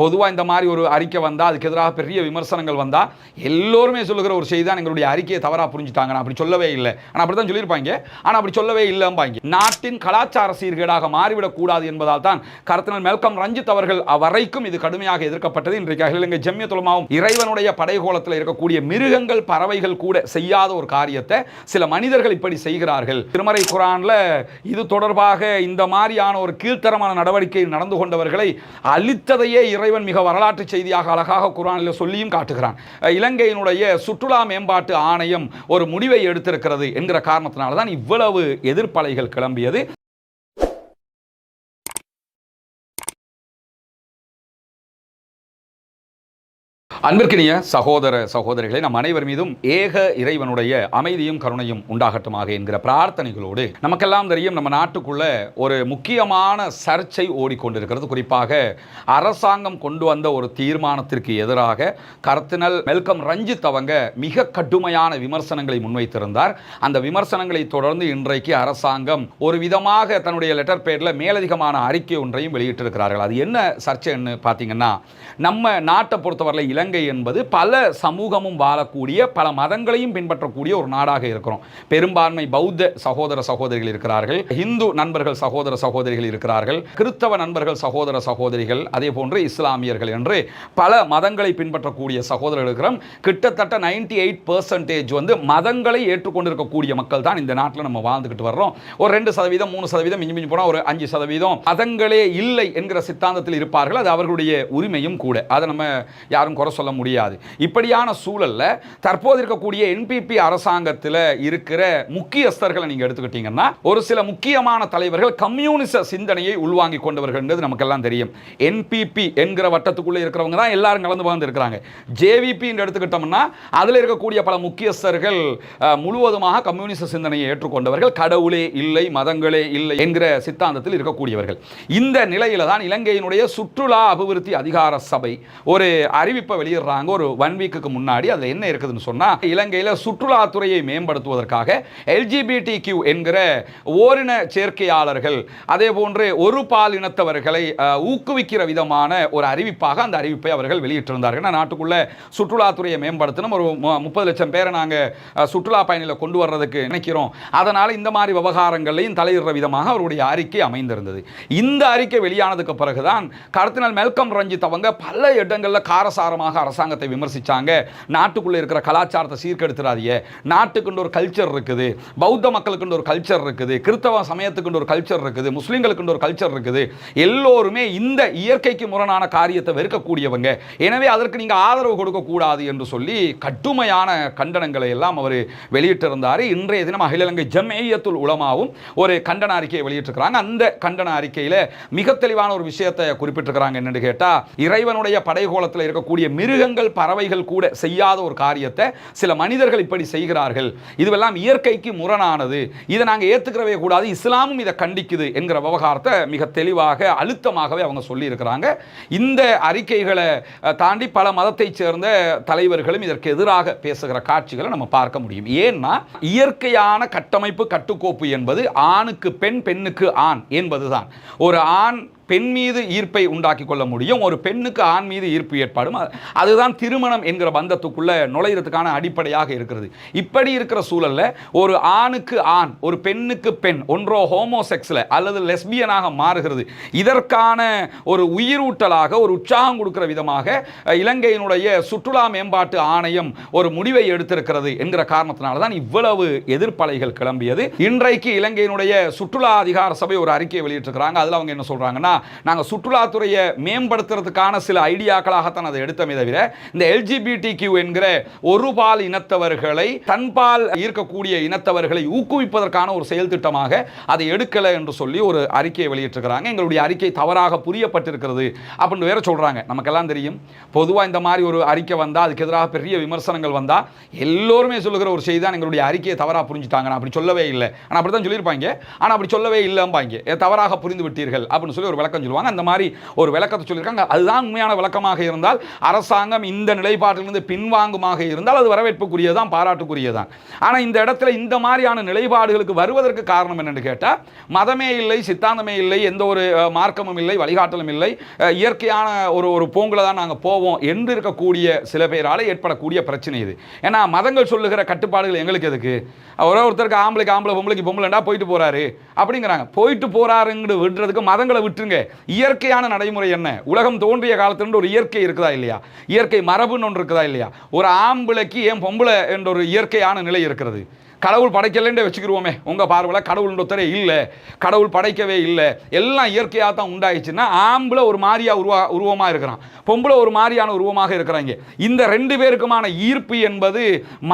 பொதுவாக இந்த மாதிரி ஒரு அறிக்கை வந்தால் அதுக்கு எதிராக பெரிய விமர்சனங்கள் வந்தால் எல்லோருமே சொல்லுகிற ஒரு செய்தி தான் எங்களுடைய அறிக்கையை தவறாக புரிஞ்சுட்டாங்க நான் அப்படி சொல்லவே இல்லை. ஆனால் அப்படி தான் சொல்லியிருப்பாங்க. ஆனால் அப்படி சொல்லவே இல்லைம்பாங்க. நாட்டின் கலாச்சார சீர்கேடாக மாறிவிடக்கூடாது என்பதால் தான் கர்த்தனல் மெல்கம் ரஞ்சித் அவர்கள் வரைக்கும் இது கடுமையாக எதிர்க்கப்பட்டது. இன்றைக்கு அகில இலங்கை ஜெம்யத்துலமாவும் இறைவனுடைய படைகோலத்தில் இருக்கக்கூடிய மிருகங்கள் பறவைகள் கூட செய்யாத ஒரு காரியத்தை சில மனிதர்கள் இப்படி செய்கிறார்கள். திருமறை குரான்ல இது தொடர்பாக இந்த மாதிரியான ஒரு கீழ்த்தரமான நடவடிக்கை நடந்து கொண்டவர்களை அழித்ததையே இறைவன் மிக வரலாற்று செய்தியாக அழகாக குரானில் சொல்லியும் காட்டுகிறான். இலங்கையினுடைய சுற்றுலா மேம்பாட்டு ஆணையம் ஒரு முடிவை எடுத்திருக்கிறது என்கிற காரணத்தினால தான் இவ்வளவு எதிர்ப்பலைகள் கிளம்பியது. அன்பிற்கினிய சகோதர சகோதரிகளை நம் அனைவர் மீதும் ஏக இறைவனுடைய அமைதியும் கருணையும் உண்டாகட்டுமாக என்கிற பிரார்த்தனைகளோடு நமக்கெல்லாம் தெரியும் நம்ம நாட்டுக்குள்ள ஒரு முக்கியமான சர்ச்சை ஓடிக்கொண்டிருக்கிறது. குறிப்பாக அரசாங்கம் கொண்டு வந்த ஒரு தீர்மானத்திற்கு எதிராக கர்த்தினல் மெல்கம் ரஞ்சித் அவங்க மிக கடுமையான விமர்சனங்களை முன்வைத்திருந்தார். அந்த விமர்சனங்களை தொடர்ந்து இன்றைக்கு அரசாங்கம் ஒரு விதமாக தன்னுடைய லெட்டர் பேரில் மேலதிகமான அறிக்கை ஒன்றையும் வெளியிட்டிருக்கிறார்கள். அது என்ன சர்ச்சைன்னு பார்த்தீங்கன்னா நம்ம நாட்டை பொறுத்தவரையில் இலங்கை என்பது பல சமூகமும் வாழக்கூடிய பல மதங்களையும் பின்பற்றக்கூடிய ஒரு நாடாக இருக்கிறோம். பெரும்பான்மை பௌத்த சகோதர சகோதரிகள் இருக்கிறார்கள். இந்து நண்பர்கள் சகோதர சகோதரிகள் இருக்கிறார்கள். கிறிஸ்தவ நண்பர்கள் சகோதர சகோதரிகள் அதே போன்று இஸ்லாமியர்கள் என்று பல மதங்களை பின்பற்றக்கூடிய சகோதரர்கள் இருக்கிறோம். கிட்டத்தட்ட நைன்டி எயிட் பர்சன்டேஜ் வந்து மதங்களை ஏற்றுக்கொண்டிருக்கக்கூடிய மக்கள் தான் இந்த நாட்டில் நம்ம வாழ்ந்துக்கிட்டு வர்றோம். ஒரு ரெண்டு சதவீதம் மூணு சதவீதம் மிஞ்சி மிஞ்சி போனால் ஒரு அஞ்சு சதவீதம் மதங்களே இல்லை என்கிற சித்தாந்தத்தில் இருப்பார்கள். அது அவர்களுடைய உரிமையும் கூட. அதை நம்ம யாரும் குறை சொல்ல முடியாது. இப்படியான சூழல்ல தற்போது இருக்கக்கூடிய என்பிபி அரசாங்கத்தில் இருக்கிற முக்கியஸ்தர்களை நீங்கள் எடுத்துக்கிட்டீங்கன்னா ஒரு சில முக்கியமான தலைவர்கள் கம்யூனிச சிந்தனையை உள்வாங்கி கொண்டவர்கள்ன்றது நமக்கெல்லாம் தெரியும். என்பிபி என்கிற வட்டத்துக்குள்ளே இருக்கிறவங்க தான் எல்லாரும் கலந்து வாழ்ந்து இருக்கிறாங்க. ஜேவிபின்னு எடுத்துக்கிட்டோம்னா அதில் இருக்கக்கூடிய பல முக்கியஸ்தர்கள் முழுவதுமாக கம்யூனிச சிந்தனையை ஏற்றுக்கொண்டவர்கள். கடவுளே இல்லை மதங்களே இல்லை என்கிற சித்தாந்தத்தில் இருக்கக்கூடியவர்கள். இந்த நிலையில தான் இலங்கையினுடைய சுற்றுலா அபிவிருத்தி அதிகார சபை ஒரு அறிவிப்பை வெளியிடுறாங்க. ஒரு ஒன் வீக்குக்கு முன்னாடி அதில் என்ன இருக்குதுன்னு சொன்னால் இலங்கையில் சுற்றுலாத்துறையை மேம்படுத்துவதற்காக எல்ஜிபிடி கியூ என்கிற ஓரின சேர்க்கையாளர்கள் அதே போன்று ஒரு பாலினத்தவர்களை ஊக்குவிக்கிற விதமான ஒரு அறிவிப்பாக அந்த அறிவிப்பை அவர்கள் வெளியிட்டிருந்தார்கள். ஏன்னா, நாட்டுக்குள்ள சுற்றுலாத்துறையை மேம்படுத்தணும். ஒரு முப்பது லட்சம் பேரை நாங்கள் சுற்றுலா பயணிகளை கொண்டு வர்றதுக்கு நினைக்கிறோம். அதனால இந்த மாதிரி விவகாரங்களையும் தலையிடுற விதமாக அவருடைய அறிக்கை அமைந்திருந்தது. இந்த அறிக்கை வெளியானதுக்கு பிறகுதான் கர்தினல் மெல்கம் ரஞ்சித் அவங்க பல இடங்களில் காரசாரமாக அரசாங்கத்தை விமர்சிச்சாங்க. நாட்டுக்குள்ள இருக்கிற கலாச்சாரத்தை சீர்கெடுத்துறாதீங்க. நாட்டுக்குண்டு ஒரு கல்ச்சர் இருக்குது. பௌத்த மக்களுக்குண்டு ஒரு கல்ச்சர் இருக்குது. கிறிஸ்தவ சமயத்துக்குண்டு ஒரு கல்ச்சர் இருக்குது. முஸ்லீம்களுக்குண்டு ஒரு கல்ச்சர் இருக்குது. எல்லோருமே இந்த இயற்கைக்கு முரணான காரியத்தை வெறுக்கக்கூடியவங்க. எனவே அதற்கு நீங்க ஆதரவு கொடுக்கக்கூடாது என்று சொல்லி கடுமையான கண்டனங்களை எல்லாம் அவர் வெளியிட்டிருந்தார். இன்றைய தினம் அகில இலங்கை ஜமேயத்துல் உலமாவும் ஒரு கண்டன அறிக்கையை வெளியிட்டிருக்கிறாங்க. அந்த கண்டன அறிக்கையில் மிக தெளிவான ஒரு விஷயத்தை குறிப்பிட்டிருக்கிறாங்க. என்னன்னு கேட்டால் இறைவனுடைய படைகோலத்தில் இருக்கக்கூடிய மிருகங்கள் பறவைகள் கூட செய்யாத ஒரு காரியத்தை சில மனிதர்கள் இப்படி செய்கிறார்கள். இதுவெல்லாம் இயற்கைக்கு முரணானது. இதை நாங்கள் ஏற்றுக்கிறவே கூடாது. இஸ்லாமும் இதை கண்டிக்குது என்கிற விவகாரத்தை மிக தெளிவாக அழுத்தமாகவே அவங்க சொல்லியிருக்கிறாங்க. இந்த அறிக்கைகளை தாண்டி பல மதத்தைச் சேர்ந்த தலைவர்களும் இதற்கு எதிராக பேசுகிற காட்சிகளை நம்ம பார்க்க முடியும். ஏன்னா இயற்கையான கட்டமைப்பு கட்டுக்கோப்பு என்பது ஆணுக்கு பெண் பெண்ணுக்கு ஆண் என்பதுதான். ஒரு ஆண் பெண் மீது ஈர்ப்பை உண்டாக்கி கொள்ள முடியும். ஒரு பெண்ணுக்கு ஆண் மீது ஈர்ப்பு ஏற்படும். அதுதான் திருமணம் என்கிற பந்தத்துக்குள்ள நுழையிறதுக்கான அடிப்படையாக இருக்கிறது. இப்படி இருக்கிற சூழல்ல ஒரு ஆணுக்கு ஆண் ஒரு பெண்ணுக்கு பெண் ஒன்றோ ஹோமோசெக்ஸில் அல்லது லெஸ்பியனாக மாறுகிறது. இதற்கான ஒரு உயிரூட்டலாக ஒரு உற்சாகம் கொடுக்கிற விதமாக இலங்கையினுடைய சுற்றுலா மேம்பாட்டு ஆணையம் ஒரு முடிவை எடுத்திருக்கிறது என்கிற காரணத்தினால தான் இவ்வளவு எதிர்ப்பலைகள் கிளம்பியது. இன்றைக்கு இலங்கையினுடைய சுற்றுலா அதிகார சபை ஒரு அறிக்கையை வெளியிட்டிருக்கிறாங்க. அதில் அவங்க என்ன சொல்கிறாங்கன்னா நாங்கள் சுற்றுலாத்துறையை மேம்படுத்துறதுக்கான சில ஐடியாக்களாகத்தான் அதை எடுத்தமே தவிர இந்த எல்ஜிபிடி கியூ என்கிற ஒரு பால் இனத்தவர்களை தன்பால் ஈர்க்கக்கூடிய இனத்தவர்களை ஊக்குவிப்பதற்கான ஒரு செயல் திட்டமாக அதை எடுக்கலை என்று சொல்லி ஒரு அறிக்கையை வெளியிட்டிருக்கிறாங்க. எங்களுடைய அறிக்கை தவறாக புரியப்பட்டிருக்கிறது அப்படின்னு வேற சொல்றாங்க. நமக்கெல்லாம் தெரியும். பொதுவாக இந்த மாதிரி ஒரு அறிக்கை வந்தால் அதுக்கு எதிராக பெரிய விமர்சனங்கள் வந்தால் எல்லோருமே சொல்லுகிற ஒரு செய்தி தான் எங்களுடைய அறிக்கையை தவறாக புரிஞ்சுட்டாங்க. நான் அப்படி சொல்லவே இல்லை. ஆனால் அப்படி தான் சொல்லியிருப்பாங்க. ஆனால் அப்படி சொல்லவே இல்லைம்பாங்க. தவறாக புரிந்து விட்டீர்கள் அப்படின்னு சொல்லி ஒரு விளக்கம் சொல்லுவாங்க. அந்த மாதிரி ஒரு விளக்கத்தை சொல்லியிருக்காங்க. அதுதான் உண்மையான விளக்கமாக இருந்தால் அரசாங்கம் இந்த நிலைப்பாட்டிலிருந்து பின்வாங்குமாக இருந்தால் அது வரவேற்புக்குரியதான் பாராட்டுக்குரியதான் ஆனால் இந்த இடத்துல இந்த மாதிரியான நிலைப்பாடுகளுக்கு வருவதற்கு காரணம் என்னென்னு கேட்டால் மதமே இல்லை சித்தாந்தமே இல்லை எந்த ஒரு மார்க்கமும் இல்லை வழிகாட்டலும் இல்லை. இயற்கையான ஒரு ஒரு போங்கில் தான் நாங்கள் போவோம் என்று இருக்கக்கூடிய சில பேரால் ஏற்படக்கூடிய பிரச்சனை இது. ஏன்னா மதங்கள் சொல்லுகிற கட்டுப்பாடுகள் எங்களுக்கு எதுக்கு? ஒரே ஒருத்தருக்கு ஆம்பளைக்கு ஆம்பளை பொம்பளைக்கு பொம்பளைண்டா போயிட்டு போறாரு. அப்படிங்கிறாங்க. போயிட்டு போகிறாருங்கிற விடுறதுக்கு மதங்களை விட்டுருங்க. இயற்கையான நடைமுறை என்ன? உலகம் தோன்றிய காலத்திலிருந்து ஒரு இயற்கை இருக்குதா இல்லையா? இயற்கை மரபுன்னு ஒன்று இருக்குதா இல்லையா? ஒரு ஆம்பிளைக்கு ஏன் பொம்பளை என்ற ஒரு இயற்கையான நிலை இருக்கிறது. கடவுள் படைக்கலன்றே வச்சுக்கிருவோமே. உங்கள் பார்வையில் கடவுள் ஒருத்தரே இல்லை. கடவுள் படைக்கவே இல்லை. எல்லாம் இயற்கையாக தான் உண்டாயிடுச்சுன்னா ஆம்பளை ஒரு மாதிரியாக உருவா உருவமாக இருக்கிறான். பொம்பளை ஒரு மாதிரியான உருவமாக இருக்கிறாங்க. இந்த ரெண்டு பேருக்குமான ஈர்ப்பு என்பது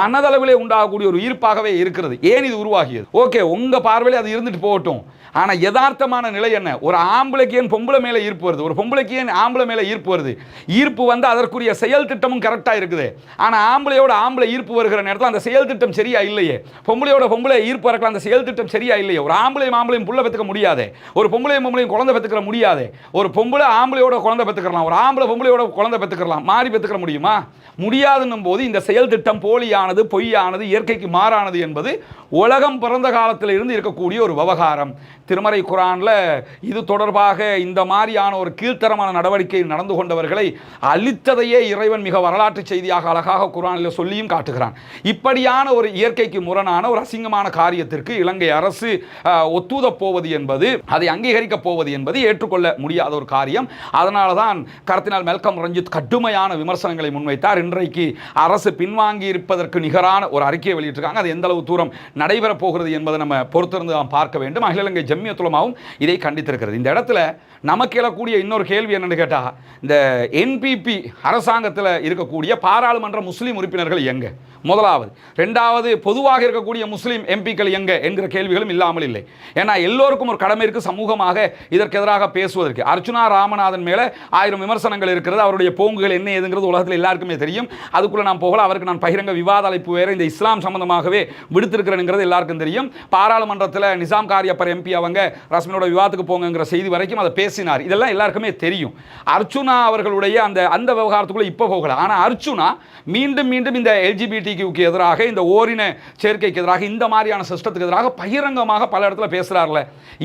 மனதளவிலே உண்டாகக்கூடிய ஒரு ஈர்ப்பாகவே இருக்கிறது. ஏன் இது உருவாகியது? ஓகே உங்கள் பார்வையில் அது இருந்துட்டு போகட்டும். ஆனால் யதார்த்தமான நிலை என்ன? ஒரு ஆம்பளைக்கு ஏன் பொம்பளை மேலே ஈர்ப்பு வருது? ஒரு பொம்பளைக்கு ஏன் ஆம்பளை மேலே ஈர்ப்பு வருது? ஈர்ப்பு வந்து அதற்குரிய செயல் திட்டமும் கரெக்டாக இருக்குது. ஆனால் ஆம்பளையோட ஆம்பளை ஈர்ப்பு வருகிற நேரத்தில் அந்த செயல் திட்டம் சரியா இல்லையே. பொம்பளையோட பொம்பளை ஈர்ப்பு வரக்கலாம் அந்த செயல் திட்டம் சரியா இல்லையே? ஒரு ஆம்பளையும் ஆம்பளையும் புள்ள பெற்றுக்க முடியாது. ஒரு பொம்பளையும் பொம்பளையும் குழந்தை பெற்றுக்கிற முடியாது. ஒரு பொம்பளை ஆம்பளையோட குழந்தை பெற்றுக்கலாம் ஒரு ஆம்பளை பொம்பளையோட குழந்தை பெற்றுக்கலாம் மாறி பெற்றுக்கிற முடியுமா? முடியாதுன்னும் போது இந்த செயல் திட்டம் போலியானது பொய்யானது இயற்கைக்கு மாறானது என்பது உலகம் பிறந்த காலத்தில் இருந்து இருக்கக்கூடிய ஒரு விவகாரம். திருமறை குரானில் இது தொடர்பாக இந்த மாதிரியான ஒரு கீழ்த்தரமான நடவடிக்கை நடந்து கொண்டவர்களை அழித்ததையே இறைவன் மிக வரலாற்று செய்தியாக அழகாக குரானில் சொல்லியும் காட்டுகிறான். இப்படியான ஒரு இயற்கைக்கு முரணான ஒரு அசிங்கமான காரியத்திற்கு இலங்கை அரசு அஹ், ஒத்துதப் போவது என்பது அதை அங்கீகரிக்கப் போவது என்பது ஏற்றுக்கொள்ள முடியாத ஒரு காரியம். அதனால தான் கர்த்தினால் மெல்கம் ரஞ்சித் கடுமையான விமர்சனங்களை முன்வைத்தார். இன்றைக்கு அரசு பின்வாங்கி இருப்பதற்கு நிகரான ஒரு அறிக்கையை வெளியிட்டிருக்காங்க. அது எந்த அளவு தூரம் நடைபெறப் போகிறது என்பதை நம்ம பொறுத்திருந்து நாம் பார்க்க வேண்டும். அகில இலங்கை ஜம்மியத்துலமாவும் இதை கண்டித்திருக்கிறது. இந்த இடத்துல நமக்கு எழக்கூடிய இன்னொரு கேள்வி என்னென்னு கேட்டால் இந்த என்பிபி அரசாங்கத்தில் இருக்கக்கூடிய பாராளுமன்ற முஸ்லீம் உறுப்பினர்கள் எங்க? முதலாவது. ரெண்டாவது பொதுவாக இருக்கக்கூடிய முஸ்லீம் எம்பிக்கள் எங்க? என்கிற கேள்விகளும் இல்லாமல் இல்லை. ஏன்னா எல்லோருக்கும் ஒரு கடமை இருக்குது சமூகமாக இதற்கு எதிராக பேசுவதற்கு. அர்ச்சுனா ராமநாதன் மேலே ஆயிரம் விமர்சனங்கள் இருக்கிறது. அவருடைய போங்குகள் என்ன ஏதுங்கிறது உலகத்தில் எல்லாருக்குமே தெரியும். அதுக்குள்ள நான் போகல. அவருக்கு நான் பகிரங்க விவாத அழைப்பு வேறு இந்த இஸ்லாம் சம்பந்தமாகவே விடுத்திருக்கிறேங்கிறது எல்லாருக்கும் தெரியும். பாராளுமன்றத்தில் நிசாம் காரியப்பர் எம்பி அவங்க ரஸ்மினோட விவாதத்துக்கு போங்கிற செய்தி வரைக்கும் அதை பேசினார். இதெல்லாம் எல்லாருக்குமே தெரியும். அர்ச்சுனா அவர்களுடைய அந்த அந்த விவகாரத்துக்குள்ள இப்போ போகல. ஆனால் அர்ச்சுனா மீண்டும் மீண்டும் இந்த எல்ஜிபிடிக்கு எதிராக இந்த ஓரின சேர்க்கைக்கு எதிராக இந்த மாதிரியான சிஸ்டத்துக்கு எதிராக பகிரங்கமாக பல இடத்துல பேசுகிறார்ல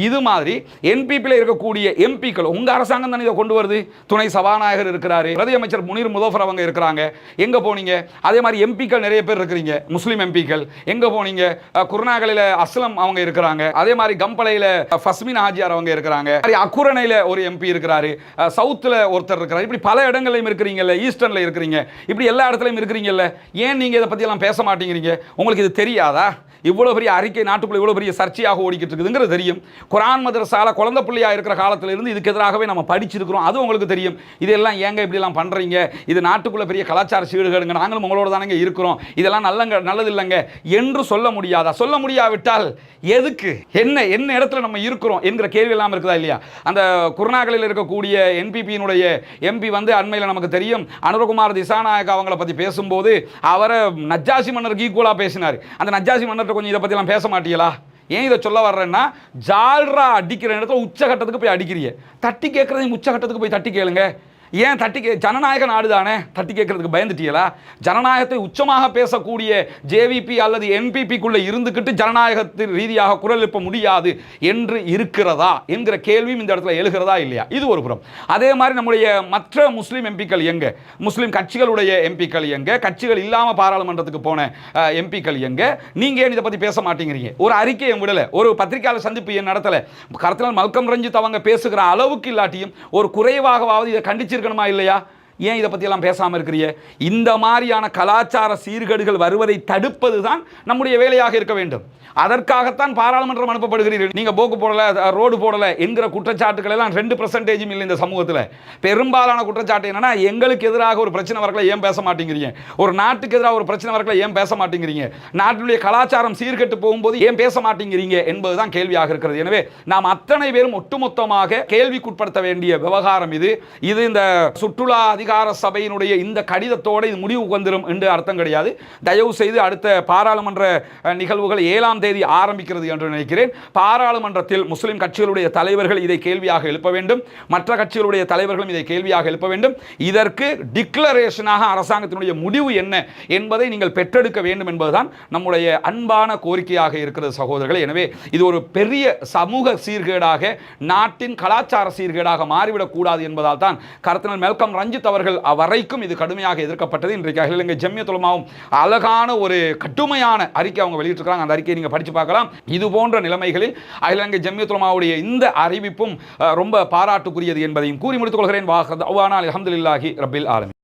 இது மாதிரி என்பிபியில் இருக்கக்கூடிய எம்பிக்கள் உங்கள் அரசாங்கம் தானே இதை கொண்டு வருது? துணை சபாநாயகர் இருக்கிறாரு பிரதியமைச்சர் முனீர் முதோஃபர் அவங்க இருக்கிறாங்க. எங்கே போனீங்க? அதே மாதிரி எம்பிக்கள் நிறைய பேர் இருக்கிறீங்க. முஸ்லீம் எம்பிக்கள் எங்கே போனீங்க? குருநாகலையில அஸ்லம் அவங்க இருக்கிறாங்க. அதே மாதிரி கம்பளையில் ஃபஸ்மின் ஹாஜியார் அவங்க இருக்கிறாங்க. அக்குரணையில அக்குரணையில் ஒரு எம்பி இருக்கிறாரு. சவுத்தில் ஒருத்தர் இருக்கிறார். இப்படி பல இடங்களையும் இருக்கிறீங்கல்ல ஈஸ்டர்னில் இருக்கிறீங்க. இப்படி எல்லா இடத்துலையும் இருக்கிறீங்கல்ல. ஏன் நீங்கள் இதை பற்றியெல்லாம் பேச மாட்டேங்கிறீங்க? உங்களுக்கு இது தெரியாதா? இவ்வளோ பெரிய அறிக்கை நாட்டுக்குள்ள இவ்வளோ பெரிய சர்ச்சையாக ஓடிக்கிட்டு இருக்குதுங்கிறது தெரியும். குரான் மதரசால குழந்தை பிள்ளையா இருக்கிற காலத்திலிருந்து இதுக்கு எதிராகவே நம்ம படிச்சிருக்கிறோம். அது உங்களுக்கு தெரியும். இதெல்லாம் ஏங்க இப்படிலாம் பண்ணுறீங்க இது நாட்டுக்குள்ள பெரிய கலாச்சார சீடுகளுங்க நாங்களும் உங்களோட தானங்க இருக்கிறோம். இதெல்லாம் நல்லங்க நல்லது இல்லைங்க என்று சொல்ல முடியாதா? சொல்ல முடியாவிட்டால் எதுக்கு? என்ன என்ன இடத்துல நம்ம இருக்கிறோம் என்கிற கேள்வி எல்லாம் இருக்குதா இல்லையா? அந்த குருநாகலில் இருக்கக்கூடிய என்பிபியினுடைய எம்பி வந்து அண்மையில் நமக்கு தெரியும். அனுரகுமார் திசாநாயக் அவங்கள பற்றி பேசும்போது அவரை நஜ்ஜாசி மன்னருக்கு ஈக்குவலாக பேசினார். அந்த நஜ்ஜாசி மன்னர்கிட்ட கொஞ்சம் இதை பற்றிலாம் பேச மாட்டீங்களா? ஏன் இதை சொல்ல வர்றேன்னா ஜால்ரா அடிக்கிற இடத்துல உச்சகட்டத்துக்கு போய் அடிக்கிறீங்க. தட்டி கேட்குறதையும் உச்சகட்டத்துக்கு போய் தட்டி கேளுங்க. ஏன் தட்டி கே ஜனநாயக நாடு தானே? தட்டி கேட்கறதுக்கு பயந்துட்டீங்களா? ஜனநாயகத்தை உச்சமாக பேசக்கூடிய ஜேவிபி அல்லது என்பிபிக்குள்ளே இருந்துக்கிட்டு ஜனநாயகத்தின் ரீதியாக குரல் எழுப்ப முடியாது என்று இருக்கிறதா என்கிற கேள்வியும் இந்த இடத்துல எழுகிறதா இல்லையா? இது ஒரு புறம். அதே மாதிரி நம்முடைய மற்ற முஸ்லீம் எம்பிக்கள் எங்க? முஸ்லீம் கட்சிகளுடைய எம்பிக்கள் எங்க? கட்சிகள் இல்லாமல் பாராளுமன்றத்துக்கு போன எம்பிக்கள் எங்க? நீங்க ஏன் இதை பத்தி பேச மாட்டேங்கிறீங்க? ஒரு அறிக்கையை விடலை. ஒரு பத்திரிகையாளர் சந்திப்பு என் நடத்தலை. கருத்தினால் மல்கம் ரஞ்சித் அவங்க பேசுகிற அளவுக்கு இல்லாட்டியும் ஒரு குறைவாகவாவது இதை வச்சிருக்கணுமா இல்லையா? ஏன் இதை பற்றியெல்லாம் பேசாமல் இருக்கிறீங்க? இந்த மாதிரியான கலாச்சார சீர்கேடுகள் வருவதை தடுப்பது தான் நம்முடைய வேலையாக இருக்க வேண்டும். அதற்காகத்தான் பாராளுமன்றம் அனுப்பப்படுகிறீர்கள். நீங்கள் போக்கு போடலை ரோடு போடலை என்கிற குற்றச்சாட்டுகள் எல்லாம் ரெண்டு பர்சன்டேஜும் இல்லை இந்த சமூகத்தில். பெரும்பாலான குற்றச்சாட்டு என்னன்னா எங்களுக்கு எதிராக ஒரு பிரச்சனை வரக்கல ஏன் பேச மாட்டேங்கிறீங்க? ஒரு நாட்டுக்கு எதிராக ஒரு பிரச்சனை வரக்கல ஏன் பேச மாட்டேங்கிறீங்க? நாட்டினுடைய கலாச்சாரம் சீர்கெட்டு போகும்போது ஏன் பேச மாட்டேங்கிறீங்க என்பதுதான் கேள்வியாக இருக்கிறது. எனவே நாம் அத்தனை பேரும் ஒட்டுமொத்தமாக கேள்விக்குட்படுத்த வேண்டிய விவகாரம் இது. இது இந்த சுற்றுலா அதிக அதிகார சபையினுடைய இந்த கடிதத்தோடு இது முடிவுக்கு வந்துடும் என்று அர்த்தம் கிடையாது. தயவு செய்து அடுத்த பாராளுமன்ற நிகழ்வுகள் ஏழாம் தேதி ஆரம்பிக்கிறது என்று நினைக்கிறேன். பாராளுமன்றத்தில் முஸ்லிம் கட்சிகளுடைய தலைவர்கள் இதை கேள்வியாக எழுப்ப வேண்டும். மற்ற கட்சிகளுடைய தலைவர்களும் இதை கேள்வியாக எழுப்ப வேண்டும். இதற்கு டிக்ளரேஷனாக அரசாங்கத்தினுடைய முடிவு என்ன என்பதை நீங்கள் பெற்றெடுக்க வேண்டும் என்பதுதான் நம்முடைய அன்பான கோரிக்கையாக இருக்கிறது சகோதரர்கள். எனவே இது ஒரு பெரிய சமூக சீர்கேடாக நாட்டின் கலாச்சார சீர்கேடாக மாறிவிடக் கூடாது என்பதால் தான் கருத்தினர் மேல்கம் ரஞ்சித் அவர்கள் வரைக்கும் இது கடுமையாக எதிர்க்கப்பட்டது. இன்றைக்கு அகில இலங்கை ஜம்மியத்துலமாவும் அழகான ஒரு கடுமையான அறிக்கை அவங்க வெளியிட்டிருக்காங்க அந்த அறிக்கையை நீங்கள் படித்து பார்க்கலாம். இது போன்ற நிலைமைகளில் அகில இலங்கை ஜம்மியத்துலமாவுடைய இந்த அறிவிப்பும் ரொம்ப பாராட்டுக்குரியது என்பதையும் கூறி முடித்துக் கொள்கிறேன். வாஹத் அவானா ரபில் ஆலமி